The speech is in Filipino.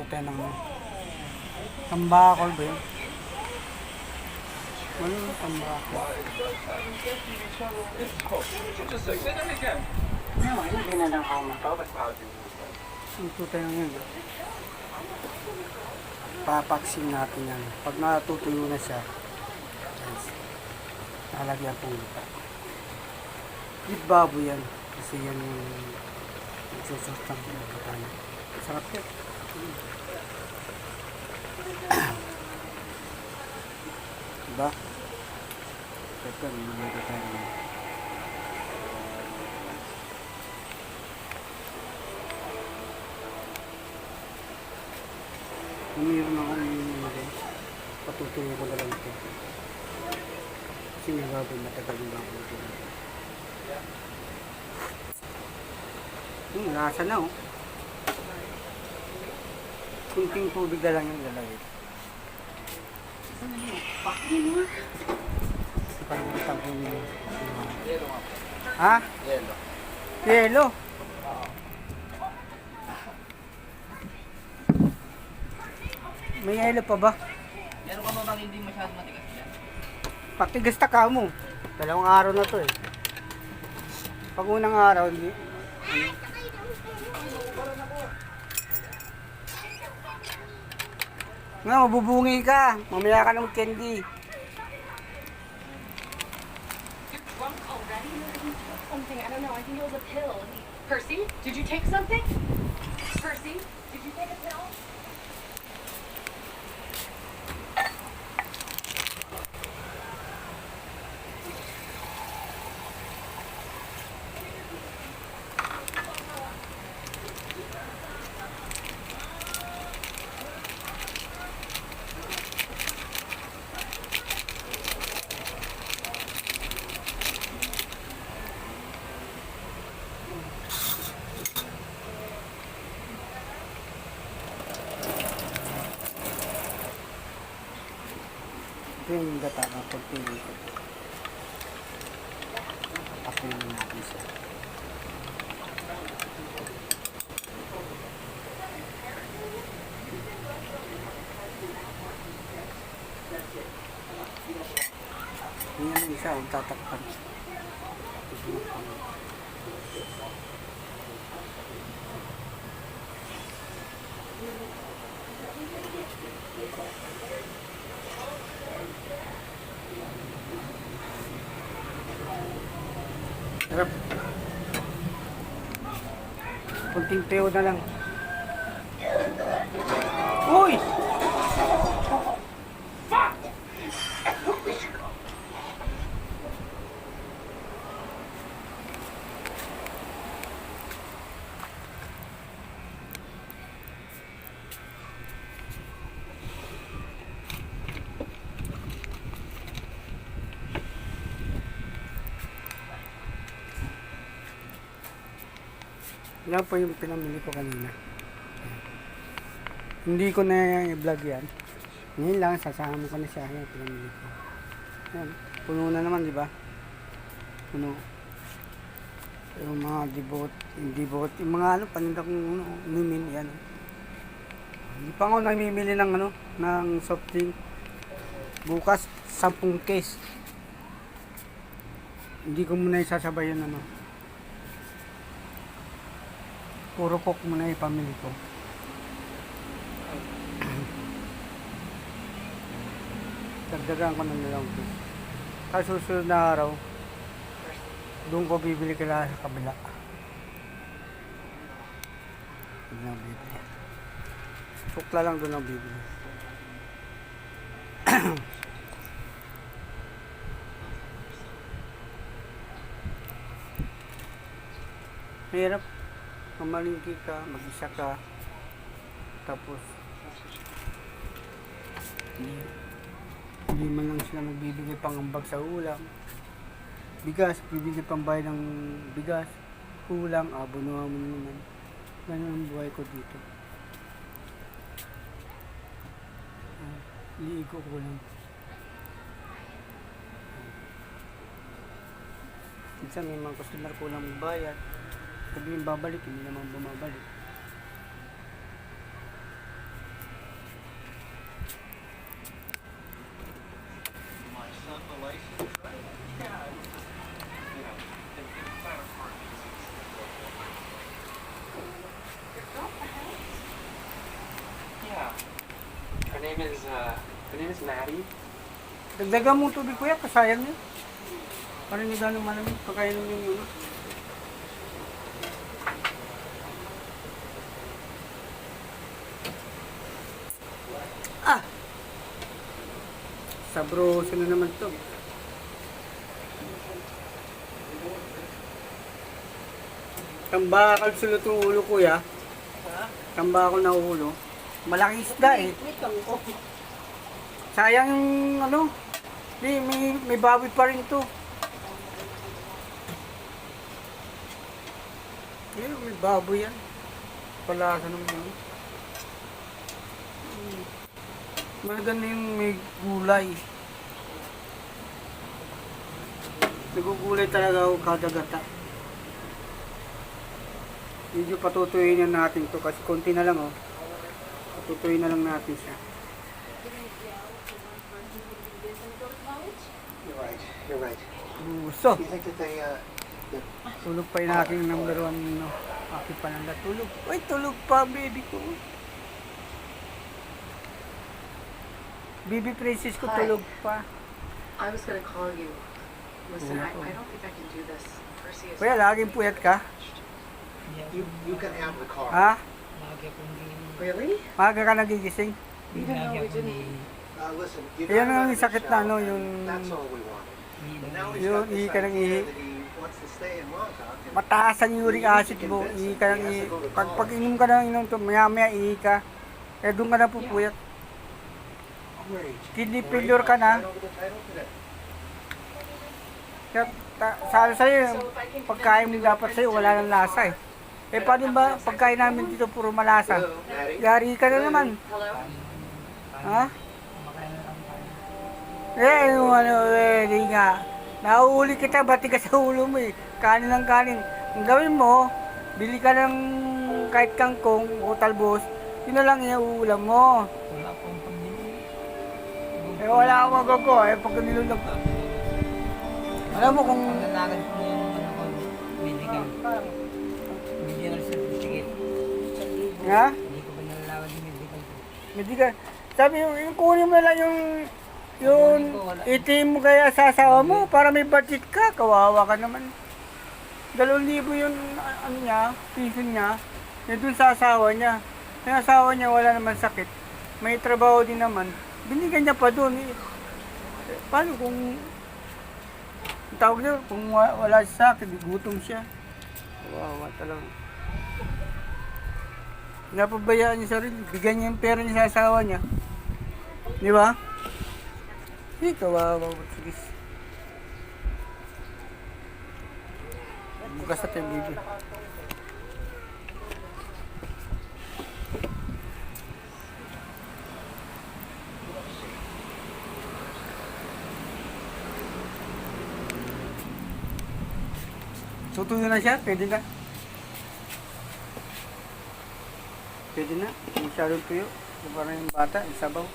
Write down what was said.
Tayo ng tambakol ba yun? Ano yung tambakol? Luto tayo ng yun. Papaksin natin yan. Pag natutuyo na siya, guys, lalagyan pong lupa. With baboy yan. Kasi yan yung nagsusustang niya. Sarap yan. Diba? Ito, niluluto tayo ng Kung meron ako niluluto, patutuyo ko na lang ito. Kasi may gagawin matagal yung ako ito. Hmm, lasa na oh. Kunting tubig na lang yung lalagay. Pagkakita ko yung... Ha? Yelo. Yelo. May yelo pa ba? Meron ka ba bang hindi masyadong matigas dyan? Patigas ta ka mo. Dalawang araw na to eh. Pag unang araw, hindi. Nga, mabubungi ka. Mamaya ka ng candy. already? Something, I don't know, I think it was pill. Percy, did you take something? Yung gata na pagpili ko. Tapunin natin siya. Yan yung isa, ang tatakpan. Sarap. Kunting tuyo na lang. Uy! Yan po yung pinamili ko kanina. Hindi ko na i-vlog yan. Ngayon lang, sasama ko na siya. Yan, pinamili ko. Yan, puno na naman, di ba? Puno. Yung mga dibot, yung dibot, yung mga ano, paninda kong ano, mimin, yan. Hindi pa ako namimili ng ano, ng soft drink. Bukas, 10 case. Hindi ko muna isasabay yun ano. Puro coke muna ipamili ko. Dagdagan ko ng dalawang piso. Sa susunod na araw, doon ko bibili kila sa kabila. Doon ang bibili. Sukla lang doon ang bibili. Mahirap. Mamalingki ka, mag-isa ka. Tapos, hindi, hindi man lang sila magbibigay pang ambag sa ulam. Bigas, bibigay pang bayad ng bigas. Kulang, abunuhan mo naman. Ganun ang buhay ko dito. Ah, Liigo ko lang. Minsan may mga customer ko lang magbayad sabihin babalik, hindi naman bumabalik. Her name is, uh, her name is Maddie. Dagdagan mo tubig kuya, kasayang niya. Parang nila ng malamig, pagkain ng yung ulo. Ah! Sabroso na naman to. Tambakal sila itong ulo kuya. Tambakal na ulo. Malaking isda eh. Sayang yung ano, may, may, may baboy pa rin to. Ayun, may baboy yan. Palasa ng mga. Hmm. Maganda yung may gulay. Nagugulay talaga ako kada gata. Medyo patutuyin na natin to kasi konti na lang oh. Patutuyin na lang natin siya. You're right. You're right. Gusto. You think that they, uh, Tulog pa yung aking number one, no? Aking pananda. Tulog. Uy, tulog pa, baby ko. Baby princess ko, Hi. tulog pa. I was gonna call you. Listen, I, I don't think I can do this. Percy is. Kuya, laging puyat ka? you, you can have the car. Ha? Really? Maaga ka nagigising? Even though we didn't. Uh, listen, you Yan got ang another sakit na ano, yung... That's all we wanted. And now he's Yun, got this ihi ka ng idea ihi. that he wants to stay in Montauk. and Mataas ang uric acid mo. Ihi ka ng ihi. Pag, pag inom ka ng inom to, maya maya ihi ka. Kaya doon ka na pupuyat. Kidney failure ka na. Kaya, ta- sa'yo, pagkain mo dapat sa'yo, wala nang lasa eh. Eh, paano ba pagkain namin dito puro malasa? Yari ka na naman. Ha? Eh, yung ano, eh, di nga. Nauuli kita, bati ka sa ulo mo eh. Kanin ng kanin. Ang gawin mo, bili ka ng kahit kangkong o talbos, yun na lang iuulam mo. Eh, wala akong magagawa eh, pag nilunod. Alam mo kung Pagkalagan ko yung ano ko, medical. Medical certificate. Ha? Hindi ko pa nalalaman yung medical ka. Sabi yung, yung kunin mo lang yung yung itim mo kaya sa asawa mo para may budget ka. Kawawa ka naman. Dalawang libo yung ano niya, piso niya. Yung dun sa asawa niya. Yung asawa niya wala naman sakit. May trabaho din naman. Binigyan niya pa dun. Eh, paano kung tawag niya, kung wa- wala siya sakit, gutom siya. Kawawa talaga. Napabayaan niya sarili. Bigyan niya yung pera niya sa asawa niya. Di ba? Hindi kawawa. Sige. Bukas na tayo, baby. Tutuyo na siya? Pwede na. Pwede na. Masyadong tuyo. Parang yung bata, isabaw.